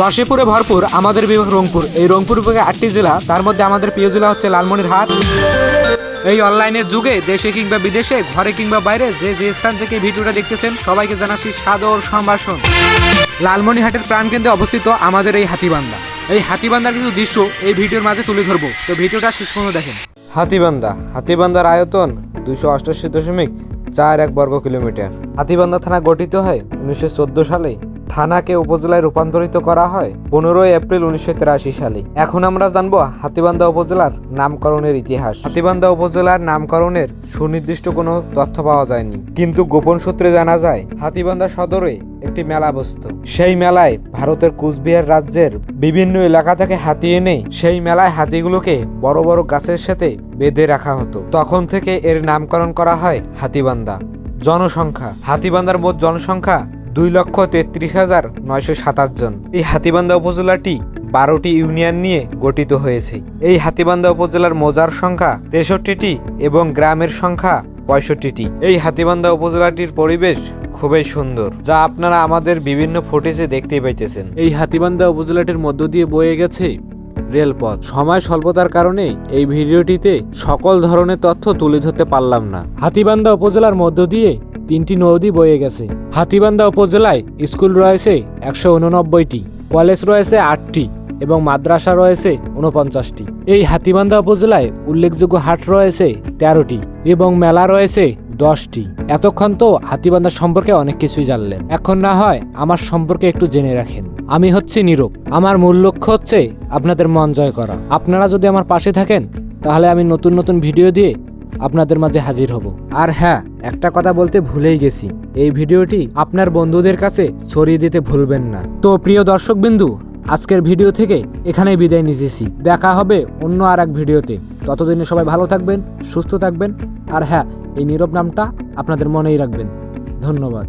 রসেপুরে ভরপুর, আমাদের বিভাগ রংপুর। এই রংপুর বিভাগে আটটি জেলা, তার মধ্যে আমাদের প্রিয় জেলা হচ্ছে লালমনিরহাট। এই অনলাইনের যুগে দেশে কিংবা বিদেশে, ঘরে কিংবা বাইরে, যে যে স্থান থেকে ভিডিওটা দেখতেছেন, সবাইকে জানাচ্ছি সাদর সম্ভাষণ। লালমনিরহাটের প্রাণকেন্দ্রে অবস্থিত আমাদের এই হাতিবান্ধা। এই হাতিবান্ধার কিছু দৃশ্য এই ভিডিওর মাঝে তুলে ধরবো। তো ভিডিওটা শেষ পর্যন্ত দেখেন। হাতিবান্ধা, হাতিবান্ধার আয়তন দুইশো অষ্টাশি দশমিক চার এক বর্গ কিলোমিটার। হাতিবান্ধা থানা গঠিত হয় উনিশশো চোদ্দ সালে থানাকে উপজেলায় রূপান্তরিত করা হয় পনেরোই এপ্রিল উনিশশো সালে। এখন আমরা জানব হাতিবান্ধা উপজেলার নামকরণের ইতিহাস। হাতিবান্ধা উপজেলার নামকরণের সুনির্দিষ্ট কোনো তথ্য পাওয়া যায়নি। কিন্তু গোপন সূত্রে জানা যায়, হাতিবান্ধা সদরে একটি মেলা বসত সেই মেলায় ভারতের কুচবিহার রাজ্যের বিভিন্ন এলাকা থেকে হাতি এনে সেই মেলায় হাতিগুলোকে বড় বড় গাছের সাথে বেঁধে রাখা হতো। তখন থেকে এর নামকরণ করা হয় হাতিবান্ধা। জনসংখ্যা। হাতিবান্ধার মোট জনসংখ্যা দুই লক্ষ তেত্রিশ হাজার নয়শো সাতাশ জন। এই হাতিবান্ধা উপজেলাটি বারোটি ইউনিয়ন নিয়ে গঠিত হয়েছে। এই হাতিবান্ধা উপজেলার মৌজার সংখ্যা তেষট্টিটি এবং গ্রামের সংখ্যা পঁয়ষট্টিটি। এই হাতিবান্ধা উপজেলাটির পরিবেশ খুবই সুন্দর, যা আপনারা আমাদের বিভিন্ন ফুটেজে দেখতে পাইতেছেন। এই হাতিবান্ধা উপজেলাটির মধ্য দিয়ে বয়ে গেছে রেলপথ। সময় স্বল্পতার কারণে এই ভিডিওটিতে সকল ধরনের তথ্য তুলে ধরতে পারলাম না। হাতিবান্ধা উপজেলার মধ্য দিয়ে তিনটি নদী বয়ে গেছে। হাতিবান্ধা উপজেলায় স্কুল রয়েছে একশো উননব্বইটি, কলেজ রয়েছে আটটি এবং মাদ্রাসা রয়েছে উনপঞ্চাশটি এই হাতিবান্ধা উপজেলায় উল্লেখযোগ্য হাট রয়েছে তেরোটি এবং মেলা রয়েছে দশটি। এতক্ষণ তো হাতিবান্ধা সম্পর্কে অনেক কিছুই জানলেন। এখন না হয় আমার সম্পর্কে একটু জেনে রাখেন। আমি হচ্ছি নীরব। আমার মূল লক্ষ্য হচ্ছে আপনাদের মন জয় করা। আপনারা যদি আমার পাশে থাকেন, তাহলে আমি নতুন নতুন ভিডিও দিয়ে আপনাদের মাঝে হাজির হব। আর হ্যাঁ একটা কথা বলতে ভুলেই গেছি। এই ভিডিওটি আপনার বন্ধুদের কাছে ছড়িয়ে দিতে ভুলবেন না। তো প্রিয় দর্শক বিন্দু আজকের ভিডিও থেকে এখানেই বিদায় নিতেছি। দেখা হবে অন্য আর এক ভিডিওতে। ততদিনে সবাই ভালো থাকবেন, সুস্থ থাকবেন, আর হ্যাঁ এই নীরব নামটা আপনাদের মনেই রাখবেন। ধন্যবাদ।